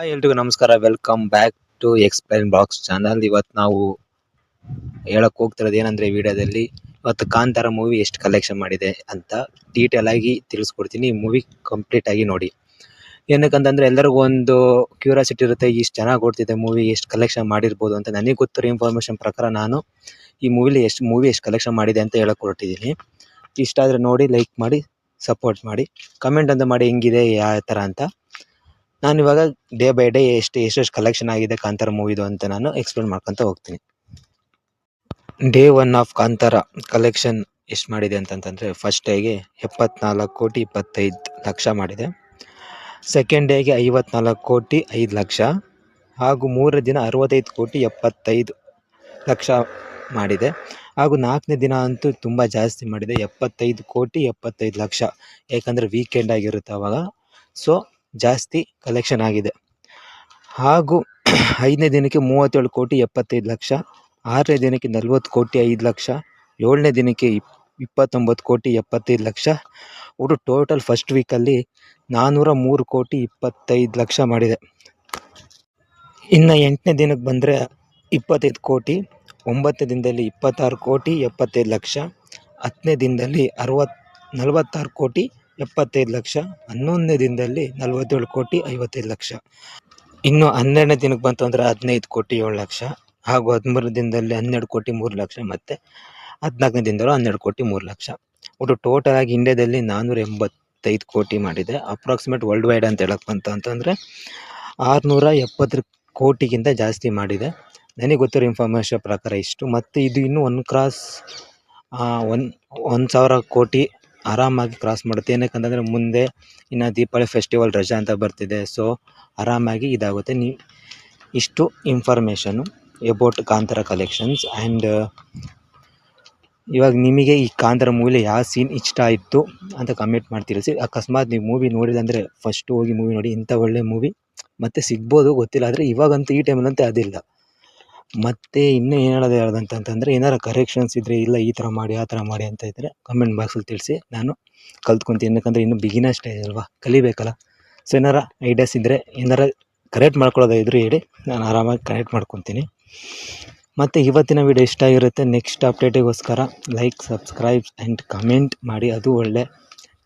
Hi ಎಲ್ರಿಗೂ ನಮಸ್ಕಾರ. Welcome back to explain box channel ಇವತ್ತು ನಾವು ಹೇಳಕ್ ಹೋಗ್ತಿರೋದು ಏನಂದ್ರೆ ವಿಡಿಯೋದಲ್ಲಿ ಇವತ್ತು ಕಾಂತಾರ ಮೂವಿ ಎಷ್ಟು ಕಲೆಕ್ಷನ್ ಮಾಡಿದೆ ಅಂತ ಡೀಟೇಲ್ ಆಗಿ ತಿಳಿಸ್ಕೊಡ್ತೀನಿ. ಈ ಮೂವಿ ಕಂಪ್ಲೀಟ್ ಆಗಿ ನೋಡಿ. ಏನಕ್ಕಂತಂದ್ರೆ ಎಲ್ಲರಿಗೂ ಒಂದು ಕ್ಯೂರಿಯಾಸಿಟಿ ಇರುತ್ತೆ, ಇಷ್ಟು ಚೆನ್ನಾಗಿ ಓಡ್ತಿದೆ ಮೂವಿ ಎಷ್ಟು ಕಲೆಕ್ಷನ್ ಮಾಡಿರ್ಬೋದು ಅಂತ. ನನಗೆ ಗೊತ್ತಿರೋ ಇನ್ಫಾರ್ಮೇಷನ್ ಪ್ರಕಾರ ನಾನು ಈ ಮೂವಿಲಿ ಎಷ್ಟು ಮೂವಿ ಎಷ್ಟು ಕಲೆಕ್ಷನ್ ಮಾಡಿದೆ ಅಂತ ಹೇಳಕ್ ಹೊರಟಿದ್ದೀನಿ. ಇಷ್ಟ ನೋಡಿ ಲೈಕ್ ಮಾಡಿ ಸಪೋರ್ಟ್ ಮಾಡಿ. ಕಮೆಂಟ್ ಅಂತ ಮಾಡಿ ಹೆಂಗಿದೆ, ಯಾವ ಥರ ಅಂತ. ನಾನು ಇವಾಗ ಡೇ ಬೈ ಡೇ ಎಷ್ಟು, ಎಷ್ಟೆಷ್ಟು ಕಲೆಕ್ಷನ್ ಆಗಿದೆ ಕಾಂತಾರ ಮೂವಿದು ಅಂತ ನಾನು ಎಕ್ಸ್ಪ್ಲೇನ್ ಮಾಡ್ಕೊಂತ ಹೋಗ್ತೀನಿ. Day one of Kantara collection ಎಷ್ಟು ಮಾಡಿದೆ ಅಂತಂತಂದರೆ ಫಸ್ಟ್ ಡೇಗೆ ಎಪ್ಪತ್ನಾಲ್ಕು ಕೋಟಿ ಇಪ್ಪತ್ತೈದು ಲಕ್ಷ ಮಾಡಿದೆ. ಸೆಕೆಂಡ್ ಡೇಗೆ ಐವತ್ನಾಲ್ಕು ಕೋಟಿ ಐದು ಲಕ್ಷ ಹಾಗೂ ಮೂರನೇ ದಿನ ಅರವತ್ತೈದು ಕೋಟಿ ಎಪ್ಪತ್ತೈದು ಲಕ್ಷ ಮಾಡಿದೆ. ಹಾಗೂ ನಾಲ್ಕನೇ ದಿನ ಅಂತೂ ತುಂಬ ಜಾಸ್ತಿ ಮಾಡಿದೆ, ಎಪ್ಪತ್ತೈದು ಕೋಟಿ ಎಪ್ಪತ್ತೈದು ಲಕ್ಷ. ಯಾಕಂದರೆ ವೀಕೆಂಡ್ ಆಗಿರುತ್ತೆ ಅವಾಗ. ಸೊ ಜಾಸ್ತಿ ಕಲೆಕ್ಷನ್ ಆಗಿದೆ. ಹಾಗೂ ಐದನೇ ದಿನಕ್ಕೆ ಮೂವತ್ತೇಳು ಕೋಟಿ ಎಪ್ಪತ್ತೈದು ಲಕ್ಷ, ಆರನೇ ದಿನಕ್ಕೆ ನಲ್ವತ್ತು ಕೋಟಿ ಐದು ಲಕ್ಷ, ಏಳನೇ ದಿನಕ್ಕೆ ಇಪ್, ಇಪ್ಪತ್ತೊಂಬತ್ತು ಕೋಟಿ ಎಪ್ಪತ್ತೈದು ಲಕ್ಷ. ಒಟ್ಟು ಟೋಟಲ್ ಫಸ್ಟ್ ವೀಕಲ್ಲಿ ನಾನ್ನೂರ ಮೂರು ಕೋಟಿ ಇಪ್ಪತ್ತೈದು ಲಕ್ಷ ಮಾಡಿದೆ. ಇನ್ನು ಎಂಟನೇ ದಿನಕ್ಕೆ ಬಂದರೆ ಇಪ್ಪತ್ತೈದು ಕೋಟಿ, ಒಂಬತ್ತನೇ ದಿನದಲ್ಲಿ ಇಪ್ಪತ್ತಾರು ಕೋಟಿ ಎಪ್ಪತ್ತೈದು ಲಕ್ಷ, ಹತ್ತನೇ ದಿನದಲ್ಲಿ ಅರವತ್ತು ನಲವತ್ತಾರು ಕೋಟಿ ಎಪ್ಪತ್ತೈದು ಲಕ್ಷ, ಹನ್ನೊಂದನೇ ದಿನದಲ್ಲಿ ನಲವತ್ತೇಳು ಕೋಟಿ ಐವತ್ತೈದು ಲಕ್ಷ. ಇನ್ನು ಹನ್ನೆರಡನೇ ದಿನಕ್ಕೆ ಬಂತು ಅಂದರೆ ಹದಿನೈದು ಕೋಟಿ ಏಳು ಲಕ್ಷ, ಹಾಗೂ ಹದಿಮೂರನೇ ದಿನದಲ್ಲಿ ಹನ್ನೆರಡು ಕೋಟಿ ಮೂರು ಲಕ್ಷ ಮತ್ತು ಹದಿನಾಲ್ಕನೇ ದಿನದಲ್ಲೂ ಹನ್ನೆರಡು ಕೋಟಿ ಮೂರು ಲಕ್ಷ. ಒಟ್ಟು ಟೋಟಲ್ ಆಗಿ ಇಂಡ್ಯಾದಲ್ಲಿ ನಾನ್ನೂರ ಎಂಬತ್ತೈದು ಕೋಟಿ ಮಾಡಿದೆ. ಅಪ್ರಾಕ್ಸಿಮೇಟ್ ವರ್ಲ್ಡ್ ವೈಡ್ ಅಂತ ಹೇಳಕ್ಕೆ ಬಂತು ಅಂತಂದರೆ ಆರುನೂರ ಎಪ್ಪತ್ತು ಕೋಟಿಗಿಂತ ಜಾಸ್ತಿ ಮಾಡಿದೆ. ನನಗೆ ಗೊತ್ತಿರೋ ಇನ್ಫಾರ್ಮೇಷನ್ ಪ್ರಕಾರ ಇಷ್ಟು. ಮತ್ತು ಇದು ಇನ್ನೂ ಒನ್ ಕ್ರಾಸ್ ಒನ್ ಒಂದು ಸಾವಿರ ಕೋಟಿ ಆರಾಮಾಗಿ ಕ್ರಾಸ್ ಮಾಡುತ್ತೆ. ಏನಕ್ಕಂತಂದರೆ ಮುಂದೆ ಇನ್ನು ದೀಪಾವಳಿ ಫೆಸ್ಟಿವಲ್ ರಜಾ ಅಂತ ಬರ್ತಿದೆ. ಸೊ ಆರಾಮಾಗಿ ಇದಾಗುತ್ತೆ. ನೀ, ಇಷ್ಟು information about Kantara collections and ಇವಾಗ ನಿಮಗೆ ಈ ಕಾಂತರ ಮೂವಿಲಿ ಯಾವ ಸೀನ್ ಇಷ್ಟ ಆಯಿತು ಅಂತ ಕಮೆಂಟ್ ಮಾಡ್ತೀರಿ ತಿಳಿಸಿ. ಅಕಸ್ಮಾತ್ ನೀವು ಮೂವಿ ನೋಡಿಲ್ಲ ಅಂದರೆ ಫಸ್ಟು ಹೋಗಿ ಮೂವಿ ನೋಡಿ, ಇಂಥ ಒಳ್ಳೆ ಮೂವಿ ಮತ್ತೆ ಸಿಗ್ಬೋದು, ಗೊತ್ತಿಲ್ಲ. ಆದರೆ ಇವಾಗಂತೂ ಈ ಟೈಮಲ್ಲಂತೂ ಅದಿಲ್ಲ. ಮತ್ತು ಇನ್ನೂ ಏನು ಹೇಳೋದು ಹೇಳ್ದಂತಂತಂದರೆ ಏನಾರು ಕರೆಕ್ಷನ್ಸ್ ಇದ್ದರೆ ಇಲ್ಲ, ಈ ಥರ ಮಾಡಿ, ಆ ಥರ ಮಾಡಿ ಅಂತ ಇದ್ದರೆ ಕಮೆಂಟ್ ಬಾಕ್ಸಲ್ಲಿ ತಿಳಿಸಿ, ನಾನು ಕಲ್ತ್ಕೊತೀನಿ. ಯಾಕಂದರೆ ಇನ್ನೂ ಬಿಗಿನರ್ ಸ್ಟೇಜ್ ಅಲ್ವಾ? ಕಲಿಬೇಕಲ್ಲ? ಸೊ ಏನಾರ ಐಡಿಯಾಸ್ ಇದ್ದರೆ ಏನಾರ ಕರೆಕ್ಟ್ ಮಾಡ್ಕೊಳ್ಳೋದು ಇದ್ದರೆ ಹೇಳಿ, ನಾನು ಆರಾಮಾಗಿ ಕರೆಕ್ಟ್ ಮಾಡ್ಕೊತೀನಿ. ಮತ್ತು ಇವತ್ತಿನ ವಿಡಿಯೋ ಇಷ್ಟ ಆಗಿರುತ್ತೆ ನೆಕ್ಸ್ಟ್ ಅಪ್ಡೇಟಿಗೋಸ್ಕರ ಲೈಕ್ ಸಬ್ಸ್ಕ್ರೈಬ್ ಆ್ಯಂಡ್ ಕಮೆಂಟ್ ಮಾಡಿ. ಅದು ಒಳ್ಳೆ